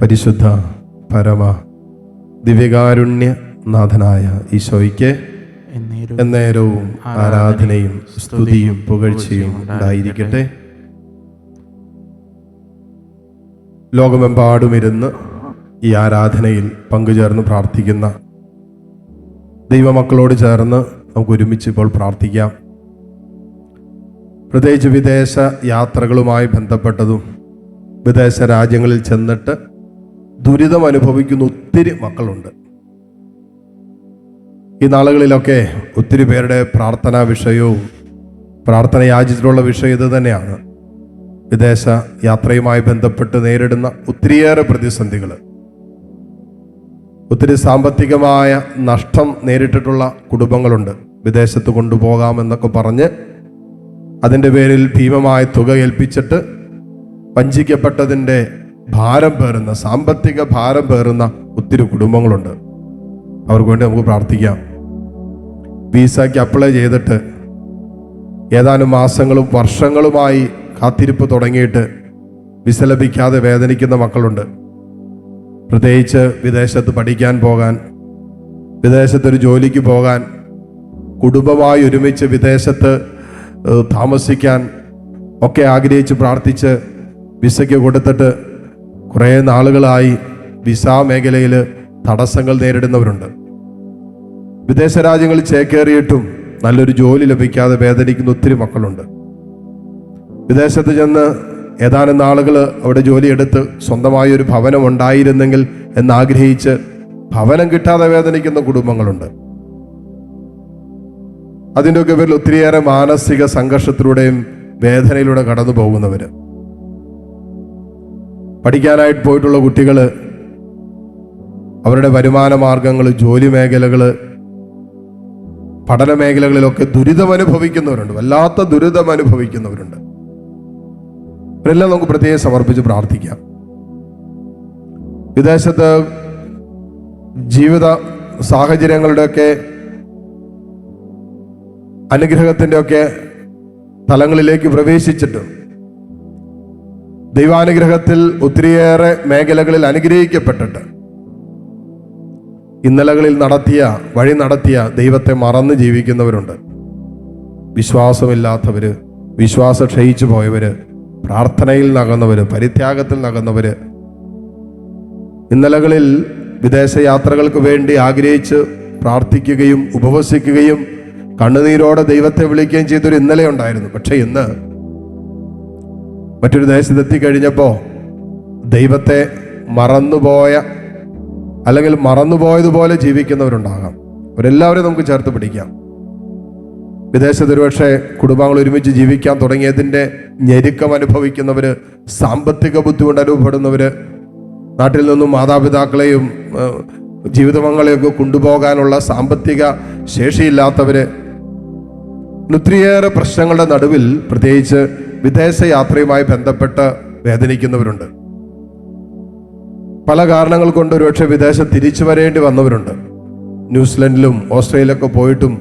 പരിശുദ്ധ പരമ ദിവ്യകാരുണ്യ നാഥനായ ഈശോയ്ക്ക് എന്നേരും എന്നേരവും ആരാധനയും സ്തുതിയും പുകഴ്ചയും ഉണ്ടായിരിക്കട്ടെ. ലോകമെമ്പാടുമിരുന്ന് ഈ ആരാധനയിൽ പങ്കുചേർന്ന് പ്രാർത്ഥിക്കുന്ന ദൈവമക്കളോട് ചേർന്ന് നമുക്ക് ഒരുമിച്ച് ഇപ്പോൾ പ്രാർത്ഥിക്കാം. പ്രത്യേകിച്ച് വിദേശ യാത്രകളുമായി ബന്ധപ്പെട്ടതും വിദേശ രാജ്യങ്ങളിൽ ചെന്നിട്ട് ദുരിതം അനുഭവിക്കുന്ന ഒത്തിരി മക്കളുണ്ട്. ഈ നാളുകളിലൊക്കെ ഒത്തിരി പേരുടെ പ്രാർത്ഥനാ വിഷയവും പ്രാർത്ഥന യാചിച്ചിട്ടുള്ള വിഷയം ഇത് തന്നെയാണ്. വിദേശ യാത്രയുമായി ബന്ധപ്പെട്ട് നേരിടുന്ന ഒത്തിരിയേറെ പ്രതിസന്ധികൾ. ഒത്തിരി സാമ്പത്തികമായ നഷ്ടം നേരിട്ടിട്ടുള്ള കുടുംബങ്ങളുണ്ട്. വിദേശത്ത് കൊണ്ടുപോകാമെന്നൊക്കെ പറഞ്ഞ് അതിന്റെ പേരിൽ ഭീമമായ തുക ഏൽപ്പിച്ചിട്ട് വഞ്ചിക്കപ്പെട്ടതിന്റെ ഭാരം പേറുന്ന സാമ്പത്തിക ഭാരം പേറുന്ന ഒത്തിരി കുടുംബങ്ങളുണ്ട്. അവർക്ക് വേണ്ടി നമുക്ക് പ്രാർത്ഥിക്കാം. വിസയ്ക്ക് അപ്ലൈ ചെയ്തിട്ട് ഏതാനും മാസങ്ങളും വർഷങ്ങളുമായി കാത്തിരിപ്പ് തുടങ്ങിയിട്ട് വിസ ലഭിക്കാതെ വേദനിക്കുന്ന മക്കളുണ്ട്. പ്രത്യേകിച്ച് വിദേശത്ത് പഠിക്കാൻ പോകാൻ വിദേശത്തൊരു ജോലിക്ക് പോകാൻ കുടുംബമായി ഒരുമിച്ച് വിദേശത്ത് താമസിക്കാൻ ഒക്കെ ആഗ്രഹിച്ച് പ്രാർത്ഥിച്ച് വിസയ്ക്ക് കൊടുത്തിട്ട് കുറേ നാളുകളായി വിസ മേഖലയിൽ തടസ്സങ്ങൾ നേരിടുന്നവരുണ്ട്. വിദേശ രാജ്യങ്ങളിൽ ചേക്കേറിയിട്ടും നല്ലൊരു ജോലി ലഭിക്കാതെ വേദനിക്കുന്ന ഒത്തിരി മക്കളുണ്ട്. വിദേശത്ത് ചെന്ന് ഏതാനും നാളുകൾ അവിടെ ജോലിയെടുത്ത് സ്വന്തമായ ഒരു ഭവനം ഉണ്ടായിരുന്നെങ്കിൽ എന്നാഗ്രഹിച്ച് ഭവനം കിട്ടാതെ വേദനിക്കുന്ന കുടുംബങ്ങളുണ്ട്. അതിന്റെയൊക്കെ പേരിൽ ഒത്തിരിയേറെ മാനസിക സംഘർഷത്തിലൂടെയും വേദനയിലൂടെ കടന്നു പോകുന്നവര് പഠിക്കാനായിട്ട് പോയിട്ടുള്ള കുട്ടികൾ അവരുടെ വരുമാന മാർഗങ്ങൾ ജോലി മേഖലകൾ പഠന മേഖലകളിലൊക്കെ ദുരിതം അനുഭവിക്കുന്നവരുണ്ട്. വല്ലാത്ത ദുരിതം അനുഭവിക്കുന്നവരുണ്ട്. നമുക്ക് പ്രത്യേകം സമർപ്പിച്ച് പ്രാർത്ഥിക്കാം. വിദേശത്ത് ജീവിത സാഹചര്യങ്ങളുടെയൊക്കെ അനുഗ്രഹത്തിന്റെയൊക്കെ തലങ്ങളിലേക്ക് പ്രവേശിച്ചിട്ട് ദൈവാനുഗ്രഹത്തിൽ ഒത്തിരിയേറെ മേഖലകളിൽ അനുഗ്രഹിക്കപ്പെട്ടിട്ട് ഇന്നലകളിൽ നടത്തിയ വഴി നടത്തിയ ദൈവത്തെ മറന്ന് ജീവിക്കുന്നവരുണ്ട്. വിശ്വാസമില്ലാത്തവര് വിശ്വാസം ക്ഷയിച്ചു പോയവര് പ്രാർത്ഥനയിൽ നകന്നവര് പരിത്യാഗത്തിൽ നകന്നവര് ഇന്നലകളിൽ വിദേശയാത്രകൾക്ക് വേണ്ടി ആഗ്രഹിച്ച് പ്രാർത്ഥിക്കുകയും ഉപവസിക്കുകയും കണ്ണുനീരോടെ ദൈവത്തെ വിളിക്കുകയും ചെയ്തൊരു ഇന്നലെ ഉണ്ടായിരുന്നു. പക്ഷേ ഇന്ന് മറ്റൊരു ദേശത്തെത്തി കഴിഞ്ഞപ്പോൾ ദൈവത്തെ മറന്നുപോയ അല്ലെങ്കിൽ മറന്നുപോയതുപോലെ ജീവിക്കുന്നവരുണ്ടാകാം. അവരെല്ലാവരും നമുക്ക് ചേർത്ത് പിടിക്കാം. വിദേശത്ത് ഒരുപക്ഷെ കുടുംബങ്ങൾ ഒരുമിച്ച് ജീവിക്കാൻ തുടങ്ങിയതിന്റെ ഞെരുക്കം അനുഭവിക്കുന്നവർ സാമ്പത്തിക ബുദ്ധിമുട്ട് അനുഭവപ്പെടുന്നവർ നാട്ടിൽ നിന്നും മാതാപിതാക്കളെയും ഏഹ്, കൊണ്ടുപോകാനുള്ള സാമ്പത്തിക ശേഷിയില്ലാത്തവർ ഒത്തിരിയേറെ പ്രശ്നങ്ങളുടെ നടുവിൽ പ്രത്യേകിച്ച് വിദേശ യാത്രയുമായി ബന്ധപ്പെട്ട് വേദനിക്കുന്നവരുണ്ട്. പല കാരണങ്ങൾ കൊണ്ട് ഒരുപക്ഷെ വിദേശം തിരിച്ചു വരേണ്ടി വന്നവരുണ്ട്. ന്യൂസിലൻഡിലും ഓസ്ട്രേലിയയിലൊക്കെ പോയിട്ടും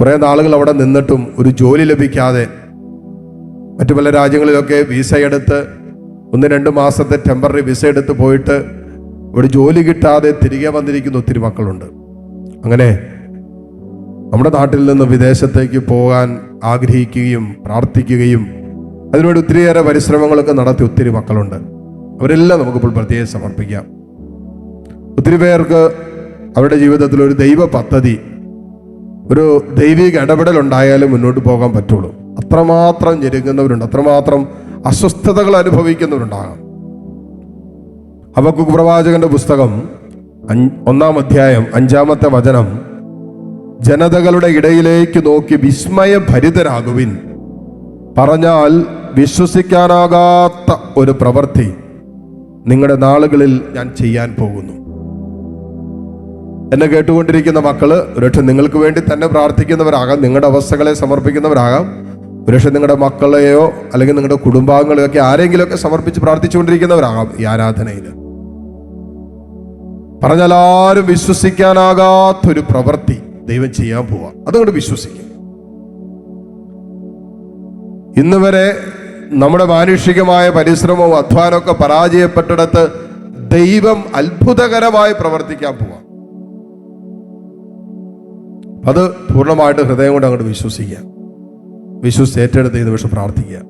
കുറേ നാളുകൾ അവിടെ നിന്നിട്ടും ഒരു ജോലി ലഭിക്കാതെ മറ്റു പല രാജ്യങ്ങളിലൊക്കെ വിസ എടുത്ത് ഒന്ന് രണ്ട് മാസത്തെ ടെമ്പററി വിസ എടുത്ത് പോയിട്ട് ഒരു ജോലി കിട്ടാതെ തിരികെ വന്നിരിക്കുന്ന ഒത്തിരി മക്കളുണ്ട്. അങ്ങനെ നമ്മുടെ നാട്ടിൽ നിന്ന് വിദേശത്തേക്ക് പോകാൻ ആഗ്രഹിക്കുകയും പ്രാർത്ഥിക്കുകയും അതിനുവേണ്ടി ഒത്തിരിയേറെ പരിശ്രമങ്ങളൊക്കെ നടത്തി ഒത്തിരി മക്കളുണ്ട്. അവരെല്ലാം നമുക്കിപ്പോൾ പ്രത്യേകം സമർപ്പിക്കാം. ഒത്തിരി പേർക്ക് അവരുടെ ജീവിതത്തിൽ ഒരു ദൈവ പദ്ധതി ഒരു ദൈവിക ഇടപെടൽ ഉണ്ടായാലും മുന്നോട്ട് പോകാൻ പറ്റുള്ളൂ. അത്രമാത്രം ഞെരുങ്ങുന്നവരുണ്ട് അത്രമാത്രം അസ്വസ്ഥതകൾ അനുഭവിക്കുന്നവരുണ്ടാകാം. അവക്കു പ്രവാചകന്റെ പുസ്തകം ഒന്നാം അധ്യായം അഞ്ചാമത്തെ വചനം ജനതകളുടെ ഇടയിലേക്ക് നോക്കി വിസ്മയഭരിതരാകുവിൻ. പറഞ്ഞാൽ വിശ്വസിക്കാനാകാത്ത ഒരു പ്രവൃത്തി നിങ്ങളുടെ നാളുകളിൽ ഞാൻ ചെയ്യാൻ പോകുന്നു. എന്നെ കേട്ടുകൊണ്ടിരിക്കുന്ന മക്കൾ ഒരുപക്ഷെ നിങ്ങൾക്ക് വേണ്ടി തന്നെ പ്രാർത്ഥിക്കുന്നവരാകാം നിങ്ങളുടെ അവസ്ഥകളെ സമർപ്പിക്കുന്നവരാകാം. ഒരുപക്ഷെ നിങ്ങളുടെ മക്കളെയോ അല്ലെങ്കിൽ നിങ്ങളുടെ കുടുംബാംഗങ്ങളെയോ ഒക്കെ ആരെങ്കിലുമൊക്കെ സമർപ്പിച്ച് പ്രാർത്ഥിച്ചുകൊണ്ടിരിക്കുന്നവരാകാം ഈ ആരാധനയിൽ. പറഞ്ഞാൽ ആരും വിശ്വസിക്കാനാകാത്തൊരു പ്രവൃത്തി. ദൈവം ചെയ്യാൻ പോവാ. അതങ്ങോട്ട് വിശ്വസിക്കും. ഇന്ന് വരെ നമ്മുടെ മാനുഷികമായ പരിശ്രമവും അധ്വാനമൊക്കെ പരാജയപ്പെട്ടിടത്ത് ദൈവം അത്ഭുതകരമായി പ്രവർത്തിക്കാൻ പോവാം. അത് പൂർണമായിട്ട് ഹൃദയം കൊണ്ട് അങ്ങോട്ട് വിശ്വസിക്കുക. വിശ്വസിച്ച് ഏറ്റെടുത്ത് ഈ നിമിഷം പ്രാർത്ഥിക്കുക.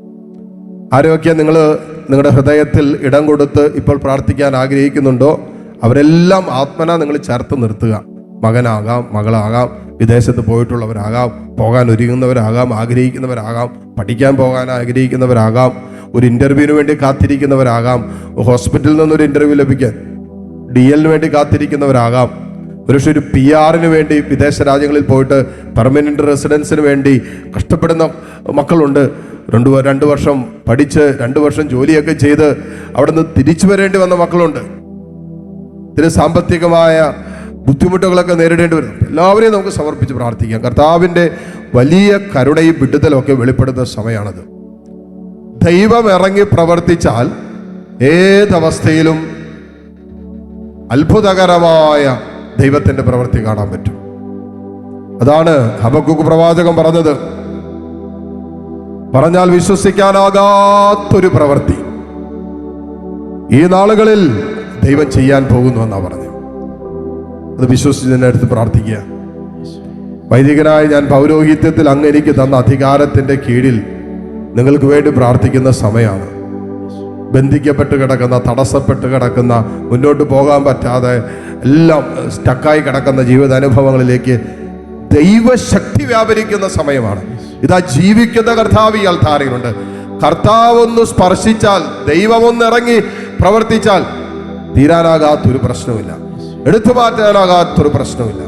ആരൊക്കെ നിങ്ങൾ നിങ്ങളുടെ ഹൃദയത്തിൽ ഇടം കൊടുത്ത് ഇപ്പോൾ പ്രാർത്ഥിക്കാൻ ആഗ്രഹിക്കുന്നുണ്ടോ? അവരെല്ലാം ആത്മന നിങ്ങൾ ചേർത്ത് നിർത്തുക. മകനാകാം മകളാകാം വിദേശത്ത് പോയിട്ടുള്ളവരാകാം പോകാൻ ഒരുങ്ങുന്നവരാകാം ആഗ്രഹിക്കുന്നവരാകാം പഠിക്കാൻ പോകാൻ ആഗ്രഹിക്കുന്നവരാകാം ഒരു ഇന്റർവ്യൂവിന് വേണ്ടി കാത്തിരിക്കുന്നവരാകാം ഹോസ്പിറ്റലിൽ നിന്നൊരു ഇന്റർവ്യൂ ലഭിക്കാൻ ഡി എല്ലിന് വേണ്ടി കാത്തിരിക്കുന്നവരാകാം ഒരുപക്ഷെ ഒരു പി ആറിന് വേണ്ടി വിദേശ രാജ്യങ്ങളിൽ പോയിട്ട് പെർമനന്റ് റെസിഡൻസിന് വേണ്ടി കഷ്ടപ്പെടുന്ന മക്കളുണ്ട്. രണ്ട് രണ്ട് വർഷം പഠിച്ച് രണ്ട് വർഷം ജോലിയൊക്കെ ചെയ്ത് അവിടെ നിന്ന് തിരിച്ചു വരേണ്ടി വന്ന മക്കളുണ്ട്. ഇതിന് സാമ്പത്തികമായ ബുദ്ധിമുട്ടുകളൊക്കെ നേരിടേണ്ടി വരും. എല്ലാവരെയും നമുക്ക് സമർപ്പിച്ച് പ്രാർത്ഥിക്കാം. കർത്താവിന്റെ വലിയ കരുണയും വിടുതലും ഒക്കെ വെളിപ്പെടുന്ന സമയമാണത് ദൈവം ഇറങ്ങി പ്രവർത്തിച്ചാൽ ഏതവസ്ഥയിലും അത്ഭുതകരമായ ദൈവത്തിന്റെ പ്രവൃത്തി കാണാൻ പറ്റും. അതാണ് ഹബക്കുക്ക് പ്രവാചകം പറഞ്ഞത്. പറഞ്ഞാൽ വിശ്വസിക്കാനാകാത്തൊരു പ്രവൃത്തി. ഈ നാളുകളിൽ ദൈവം ചെയ്യാൻ പോകുന്നു എന്നാ വിശ്വസിച്ച് എന്നെ അടുത്ത് പ്രാർത്ഥിക്കുക. വൈദികനായ ഞാൻ പൗരോഹിത്യത്തിൽ അങ്ങ് എനിക്ക് തന്ന അധികാരത്തിന്റെ കീഴിൽ നിങ്ങൾക്ക് വേണ്ടി പ്രാർത്ഥിക്കുന്ന സമയമാണ്. ബന്ധിക്കപ്പെട്ട് കിടക്കുന്ന തടസ്സപ്പെട്ട് കിടക്കുന്ന മുന്നോട്ട് പോകാൻ പറ്റാതെ എല്ലാം സ്റ്റക്കായി കിടക്കുന്ന ജീവിതാനുഭവങ്ങളിലേക്ക് ദൈവശക്തി വ്യാപരിക്കുന്ന സമയമാണ്. ഇതാ ജീവിക്കുന്ന കർത്താവ് ഈ അൽത്താരയിലുണ്ട് കർത്താവ് ഒന്ന് സ്പർശിച്ചാൽ ദൈവമൊന്നിറങ്ങി പ്രവർത്തിച്ചാൽ തീരാനാകാത്തൊരു പ്രശ്നമില്ല എടുത്തു മാറ്റാനാകാത്തൊരു പ്രശ്നമില്ല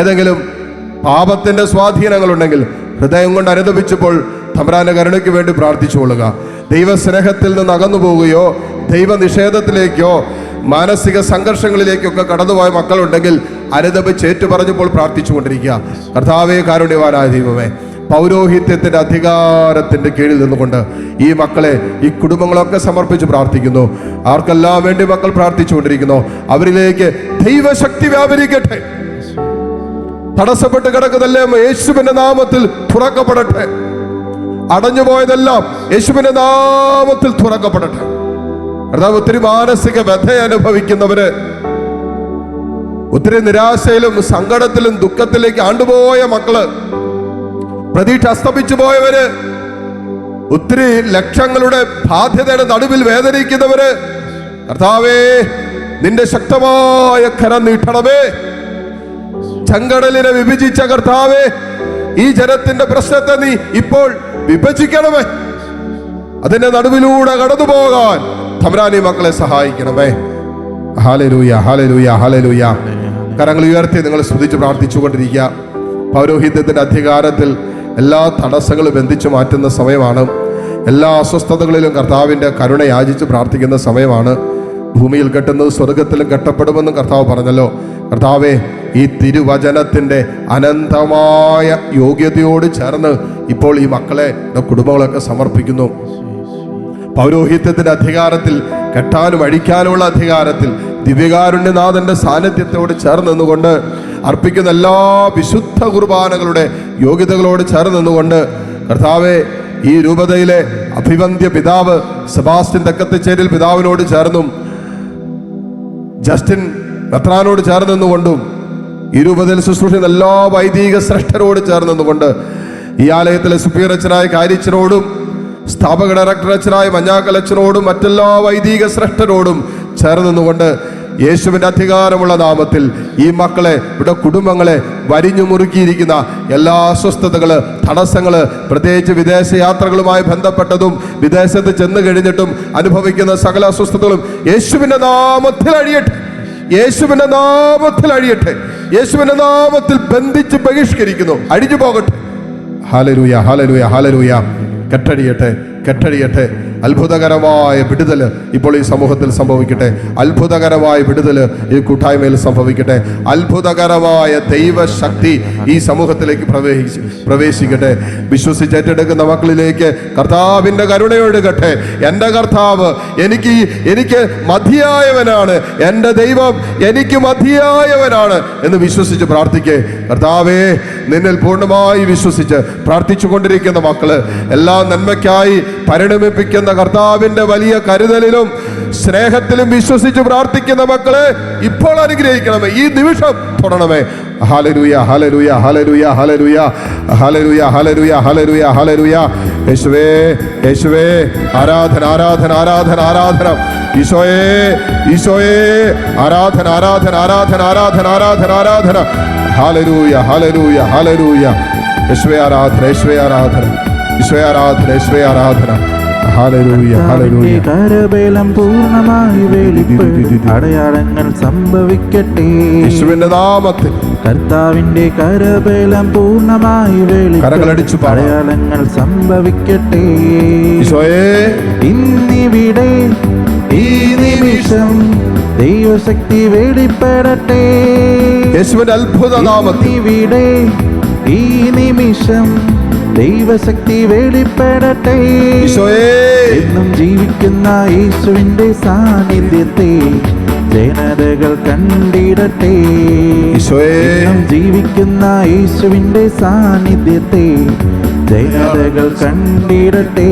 ഏതെങ്കിലും പാപത്തിന്റെ സ്വാധീനങ്ങളുണ്ടെങ്കിൽ ഹൃദയം കൊണ്ട് അനുദപിച്ചപ്പോൾ തമ്പ്രാന്റെ കരുണയ്ക്ക് വേണ്ടി പ്രാർത്ഥിച്ചുകൊള്ളുക ദൈവസ്നേഹത്തിൽ നിന്ന് അകന്നു പോവുകയോ ദൈവ നിഷേധത്തിലേക്കോ മാനസിക സംഘർഷങ്ങളിലേക്കൊക്കെ കടന്നുപോയ മക്കളുണ്ടെങ്കിൽ അനുദപിച്ച് ഏറ്റുപറഞ്ഞപ്പോൾ പ്രാർത്ഥിച്ചുകൊണ്ടിരിക്കുക കർത്താവേ കാരുണ്യവാനായ ദൈവമേ പൗരോഹിത്യത്തിന്റെ അധികാരത്തിന്റെ കീഴിൽ നിന്നുകൊണ്ട് ഈ മക്കളെ ഈ കുടുംബങ്ങളൊക്കെ സമർപ്പിച്ച് പ്രാർത്ഥിക്കുന്നു. ആർക്കെല്ലാം വേണ്ടി മക്കൾ പ്രാർത്ഥിച്ചുകൊണ്ടിരിക്കുന്നു? അവരിലേക്ക് ദൈവശക്തി വ്യാപരിക്കട്ടെ. തടസ്സപ്പെട്ട് കിടക്കുന്നല്ലേ യേശുവിന്റെ നാമത്തിൽ തുറക്കപ്പെടട്ടെ. അടഞ്ഞുപോയതെല്ലാം യേശുവിന്റെ നാമത്തിൽ തുറക്കപ്പെടട്ടെ. കർത്താവ് ഒത്തിരി മാനസിക വ്യഥ അനുഭവിക്കുന്നവര് ഒത്തിരി നിരാശയിലും സങ്കടത്തിലും ദുഃഖത്തിലേക്ക് ആണ്ടുപോയ മക്കൾ പ്രതീക്ഷ അസ്തമിച്ചു പോയവര് ഒത്തിരി ലക്ഷങ്ങളുടെ ബാധ്യതയുടെ നടുവിൽ വേദനിക്കുന്നവര് കർത്താവേ നിന്റെ ശക്തമായ കരം നീട്ടണമേ. ചെങ്കടലിനെ വിഭജിച്ച കർത്താവേ ഈ ജനത്തിന്റെ പ്രശ്നത്തെ നീ ഇപ്പോൾ വിഭജിക്കണമേ. അതിന്റെ നടുവിലൂടെ കടന്നു പോകാൻ തമരാനി മക്കളെ സഹായിക്കണമേ. ഹാലലൂയ ഹാലലൂയ ഹാലലൂയ. കരങ്ങൾ ഉയർത്തി നിങ്ങൾ സ്തുതിച്ച് പ്രാർത്ഥിച്ചുകൊണ്ടിരിക്കുക. പൗരോഹിത്യത്തിന്റെ അധികാരത്തിൽ എല്ലാ തടസ്സങ്ങളും ബന്ധിച്ചു മാറ്റുന്ന സമയമാണ്. എല്ലാ അസ്വസ്ഥതകളിലും കർത്താവിന്റെ കരുണ യാചിച്ച് പ്രാർത്ഥിക്കുന്ന സമയമാണ് ഭൂമിയിൽ കെട്ടുന്നത് സ്വർഗത്തിലും കെട്ടപ്പെടുമെന്നും കർത്താവ് പറഞ്ഞല്ലോ. കർത്താവെ ഈ തിരുവചനത്തിന്റെ അനന്തമായ യോഗ്യതയോട് ചേർന്ന് ഇപ്പോൾ ഈ മക്കളെ കുടുംബങ്ങളൊക്കെ സമർപ്പിക്കുന്നു. പൗരോഹിത്യത്തിന്റെ അധികാരത്തിൽ കെട്ടാനും അഴിക്കാനുമുള്ള അധികാരത്തിൽ ദിവ്യകാരുണ്യനാഥന്റെ സാന്നിധ്യത്തോട് ചേർന്ന് നിന്നുകൊണ്ട് അർപ്പിക്കുന്ന എല്ലാ വിശുദ്ധ കുർബാനകളുടെ യോഗ്യതകളോട് ചേർന്ന് നിന്നുകൊണ്ട് കർത്താവെ ഈ രൂപതയിലെ അഭിവന്ധ്യ പിതാവ് സെബാസ്റ്റ്യൻ തക്കത്തിച്ചേരിൽ പിതാവിനോട് ചേർന്നും ജസ്റ്റിൻ മെത്രാനോട് ചേർന്ന് നിന്നുകൊണ്ടും ഈ രൂപതയിൽ ശുശ്രൂഷിക്കുന്ന എല്ലാ വൈദിക ശ്രേഷ്ഠരോട് ചേർന്ന് നിന്നുകൊണ്ട് ഈ ആലയത്തിലെ സുപ്പീർ അച്ഛനായ കാര്യച്ചനോടും സ്ഥാപക ഡയറക്ടർ അച്ഛനായ മഞ്ഞാക്കലച്ചനോടും മറ്റെല്ലാ വൈദിക ശ്രേഷ്ഠരോടും ചേർന്ന് യേശുവിന്റെ അധികാരമുള്ള നാമത്തിൽ ഈ മക്കളെ ഇവിടെ കുടുംബങ്ങളെ വരിഞ്ഞു മുറുക്കിയിരിക്കുന്ന എല്ലാ അസ്വസ്ഥതകൾ തടസ്സങ്ങൾ പ്രത്യേകിച്ച് വിദേശ യാത്രകളുമായി ബന്ധപ്പെട്ടതും വിദേശത്ത് ചെന്ന് കഴിഞ്ഞിട്ടും അനുഭവിക്കുന്ന സകല അസ്വസ്ഥതകളും യേശുവിന്റെ നാമത്തിൽ അഴിയട്ടെ. യേശുവിന്റെ നാമത്തിൽ അഴിയട്ടെ. യേശുവിന്റെ നാമത്തിൽ ബന്ധിച്ച് ബഹിഷ്കരിക്കുന്നു. അഴിഞ്ഞു പോകട്ടെ. ഹാലരൂയ ഹാലരൂയ ഹാലരൂയ കെട്ടടിയട്ടെ കെട്ടടിയട്ടെ. അത്ഭുതകരമായ വിടുതൽ ഇപ്പോൾ ഈ സമൂഹത്തിൽ സംഭവിക്കട്ടെ. അത്ഭുതകരമായ വിടുതൽ ഈ കൂട്ടായ്മയിൽ സംഭവിക്കട്ടെ. അത്ഭുതകരമായ ദൈവശക്തി ഈ സമൂഹത്തിലേക്ക് പ്രവേശിച്ച് പ്രവേശിക്കട്ടെ. വിശ്വസിച്ച് ഏറ്റെടുക്കുന്ന മക്കളിലേക്ക് കർത്താവിന്റെ കരുണയൊഴുകട്ടെ. എന്റെ കർത്താവ് എനിക്ക് എനിക്ക് മതിയായവനാണ്. എന്റെ ദൈവം എനിക്ക് മതിയായവനാണ് എന്ന് വിശ്വസിച്ച് പ്രാർത്ഥിക്കേ. കർത്താവേ നിന്നിൽ പൂർണമായി വിശ്വസിച്ച് പ്രാർത്ഥിച്ചു കൊണ്ടിരിക്കുന്ന മക്കൾ എല്ലാ നന്മയ്ക്കായി പരിണമിപ്പിക്കുന്ന കർത്താവിന്റെ വലിയ കരുതലിലും സ്നേഹത്തിലും വിശ്വസിച്ച് പ്രാർത്ഥിക്കുന്ന മക്കളെ ഇപ്പോൾ അനുഗ്രഹിക്കണമേ. ഈ നിമിഷം തൊടണമേ. ഹലരുയ ഹലരുയ ഹലരുയ ഹലരുയ ഹലരുയ ഹലരുയ ഹലരുയ ഹലരുയ യേശുവേ യേശുവേ. ആരാധന ആരാധന ആരാധന ആരാധന. ഈശോയേ ഈശോയേ. ആരാധന ആരാധന ആരാധന ആരാധന ആരാധന ആരാധന. ഹലരൂയ ഹലരൂയ ഹലരൂയ യേശുവേ ആരാധന യേശുവേ ആരാധന. യേശുവേ ആരാധന യേശുവേ ആരാധന കരബലം പൂർണമായി വെളിപ്പെടും അടയാളങ്ങൾ സംഭവിക്കട്ടെ. യേശുവിന്റെ നാമത്തിൽ. കർത്താവിന്റെ കരബേലം പൂർണമായി വെളിപ്പെടും പാടാം. അടയാളങ്ങൾ സംഭവിക്കട്ടെ. ഈശോയെ. ഇന്നിവിടെ ഈ നിമിഷം ദൈവശക്തി വെളിപ്പെടട്ടെ. യേശുവിന്റെ അത്ഭുത നാമത്തിൽ ഈ നിമിഷം ദൈവശക്തി വെളിപ്പെടട്ടെ. എന്നും ജീവിക്കുന്ന യേശുവിന്റെ സാന്നിധ്യത്തെ ജനതകൾ കണ്ടിടട്ടെ. എന്നും ജീവിക്കുന്ന യേശുവിന്റെ സാന്നിധ്യത്തെ ജനതകൾ കണ്ടിടട്ടെ.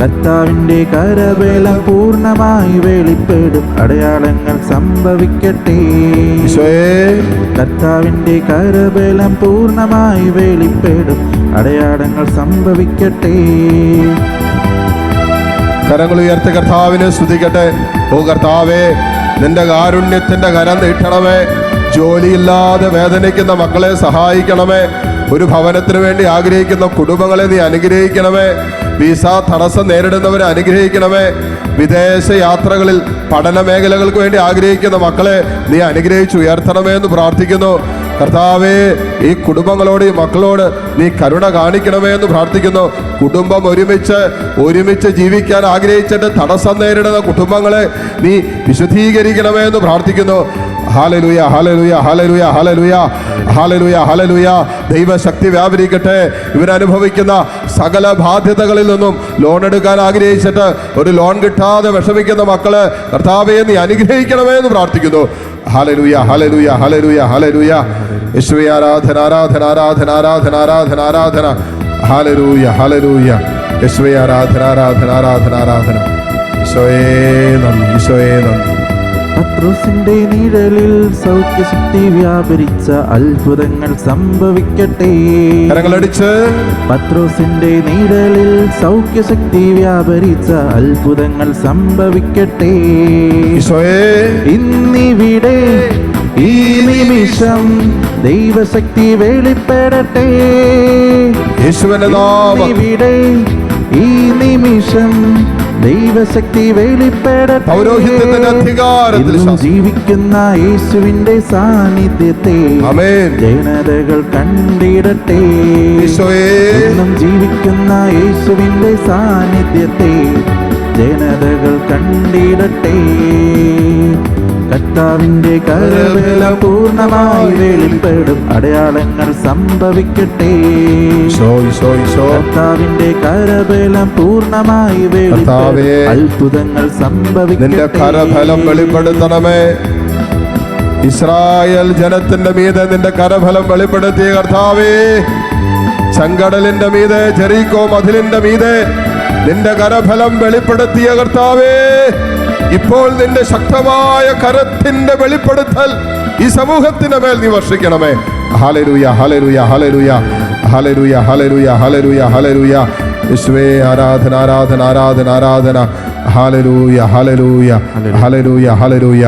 കർത്താവിന്റെ കരബലം പൂർണമായി വെളിപ്പെടും. അടയാളങ്ങൾ സംഭവിക്കട്ടെ. കർത്താവിന്റെ കരബലം പൂർണമായി വെളിപ്പെടും. അടയാളങ്ങൾ സംഭവിക്കട്ടെ. കരങ്ങൾ ഉയർത്തി കർത്താവിനെ സ്തുതിക്കട്ടെ. ഓ കർത്താവേ നിന്റെ കാരുണ്യത്തിന്റെ കരം നീട്ടണമേ. ജോലിയില്ലാതെ വേദനിക്കുന്ന മക്കളെ സഹായിക്കണമേ. ഒരു ഭവനത്തിന് വേണ്ടി ആഗ്രഹിക്കുന്ന കുടുംബങ്ങളെ നീ അനുഗ്രഹിക്കണമേ. വിസ തടസ്സം നേരിടുന്നവരെ അനുഗ്രഹിക്കണമേ. വിദേശ യാത്രകളിൽ പഠന മേഖലകൾക്ക് വേണ്ടി ആഗ്രഹിക്കുന്ന മക്കളെ നീ അനുഗ്രഹിച്ചു ഉയർത്തണമേ എന്ന് പ്രാർത്ഥിക്കുന്നു. കർത്താവേ ഈ കുടുംബങ്ങളോട് ഈ മക്കളോട് നീ കരുണ കാണിക്കണമേ എന്ന് പ്രാർത്ഥിക്കുന്നു. കുടുംബം ഒരുമിച്ച് ഒരുമിച്ച് ജീവിക്കാൻ ആഗ്രഹിച്ചിട്ട് തടസ്സം നേരിടുന്ന കുടുംബങ്ങളെ നീ വിശുദ്ധീകരിക്കണമേ എന്ന് പ്രാർത്ഥിക്കുന്നു. ഹാലലുയ ഹാലലുയ ഹാലലുയ ഹാലലുയ ഹാലലുയ ഹാലലുയ. ദൈവശക്തി വ്യാപരിക്കട്ടെ. ഇവരനുഭവിക്കുന്ന സകല ബാധ്യതകളിൽ നിന്നും ലോൺ എടുക്കാൻ ആഗ്രഹിച്ചിട്ട് ഒരു ലോൺ കിട്ടാതെ വിഷമിക്കുന്ന മക്കൾ കർത്താവെ നീ അനുഗ്രഹിക്കണമേ എന്ന് പ്രാർത്ഥിക്കുന്നു. ഹാലലുയ ഹാലലുയ ഹാലലുയ ഹാലലുയ. യേശുവേ ആരാധന ആരാധന ആരാധന ആരാധന ആരാധന ആരാധന. ഹാലരൂയ ഹാലരൂയ യേശുവേ ആരാധന ആരാധന ആരാധന ആരാധന. ഈശോയേ നന്ദി ഈശോയേ നന്ദി. പത്രോസിന്റെ നിഴലിൽ സൗഖ്യശക്തി വ്യാപരിച്ച അത്ഭുതങ്ങൾ സംഭവിക്കട്ടെ. കരങ്ങളടിച്ച്. പത്രോസിന്റെ നിഴലിൽ സൗഖ്യശക്തി വ്യാപരിച്ച അത്ഭുതങ്ങൾ സംഭവിക്കട്ടെ. ഇന്നിവിടെ ഈ നിമിഷം ദൈവശക്തി വെളിപ്പെടട്ടെ. യേശുവിടെ ഈ നിമിഷം ദൈവശക്തി വെളിപ്പെടട്ടെ. ജീവിക്കുന്ന യേശുവിന്റെ സാന്നിധ്യത്തെ ജനതകൾ കണ്ടിടട്ടെ. ജീവിക്കുന്ന യേശുവിന്റെ സാന്നിധ്യത്തെ ജനതകൾ കണ്ടിടട്ടെ. കർത്താവിന്റെ കരവേല പൂർണമായി വെളിപ്പെടും. അടയാളങ്ങൾ സംഭവിക്കട്ടെ. കർത്താവിന്റെ കരബലം പൂർണമായി വെളിപ്പെടും അത്ഭുതങ്ങൾ സംഭവിക്കട്ടെ. കരഫലം വെളിപ്പെടുത്തണമേ. ഇസ്രായേൽ ജനത്തിന്റെ മീതെ നിന്റെ കരഫലം വെളിപ്പെടുത്തിയ കർത്താവേ. ചെങ്കടലിന്റെ മീതെ ജെറീക്കോ മതിലിന്റെ മീതെ നിന്റെ കരഫലം വെളിപ്പെടുത്തിയ കർത്താവേ. ഇപ്പോൾ നിന്റെ ശക്തമായ കരത്തിന്റെ വെളിപ്പെടുത്തൽ ഈ സമൂഹത്തിന്റെ മേൽ നീ വർഷിക്കണമേ. ഹലരുയ ഹലരുയ ഹലരുയ ഹലരുയ ഹലരുയ ഹലരുയ ഹലരുയ യേശുവേ ആരാധന ആരാധന ആരാധന ആരാധന. ഹാലരൂയ ഹലരൂയ ഹലരൂയ ഹലരൂയ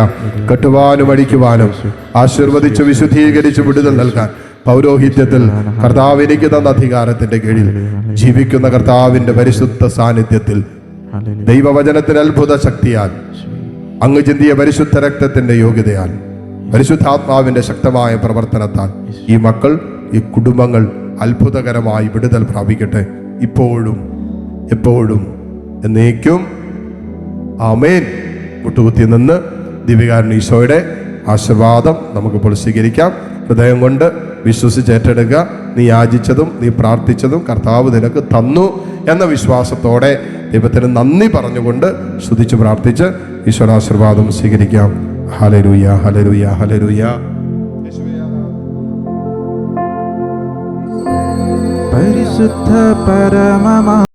കെട്ടുവാനും അടിക്കുവാനും ആശീർവദിച്ച് വിശുദ്ധീകരിച്ച് വിടുതൽ നൽകാൻ പൗരോഹിത്യത്തിൽ കർത്താവ് എനിക്ക് തന്ന അധികാരത്തിന്റെ കീഴിൽ ജീവിക്കുന്ന കർത്താവിന്റെ പരിശുദ്ധ സാന്നിധ്യത്തിൽ ദൈവവചനത്തിന് അത്ഭുത ശക്തിയാൽ അങ്ങ് ചിന്തിയ പരിശുദ്ധ രക്തത്തിന്റെ യോഗ്യതയാൽ പരിശുദ്ധാത്മാവിന്റെ ശക്തമായ പ്രവർത്തനത്താൽ ഈ മക്കൾ ഈ കുടുംബങ്ങൾ അത്ഭുതകരമായി വിടുതൽ പ്രാപിക്കട്ടെ. ഇപ്പോഴും എപ്പോഴും എന്നേക്കും. ആമേൻ. മുട്ടുകുത്തി നിന്ന് ദിവ്യകാരൻ ഈശോയുടെ ആശീർവാദം നമുക്കിപ്പോൾ സ്വീകരിക്കാം. ഹൃദയം കൊണ്ട് വിശ്വസിച്ച് ഏറ്റെടുക്കുക. നീ യാചിച്ചതും നീ പ്രാർത്ഥിച്ചതും കർത്താവ് നിനക്ക് തന്നു എന്ന വിശ്വാസത്തോടെ ദൈവത്തിന് നന്ദി പറഞ്ഞുകൊണ്ട് സ്തുതിച്ച് പ്രാർത്ഥിച്ച് ഈശ്വരാശീർവാദം സ്വീകരിക്കാം. ഹലരുയ ഹലരുയ ഹലരുയ പരിശുദ്ധ പരമമാ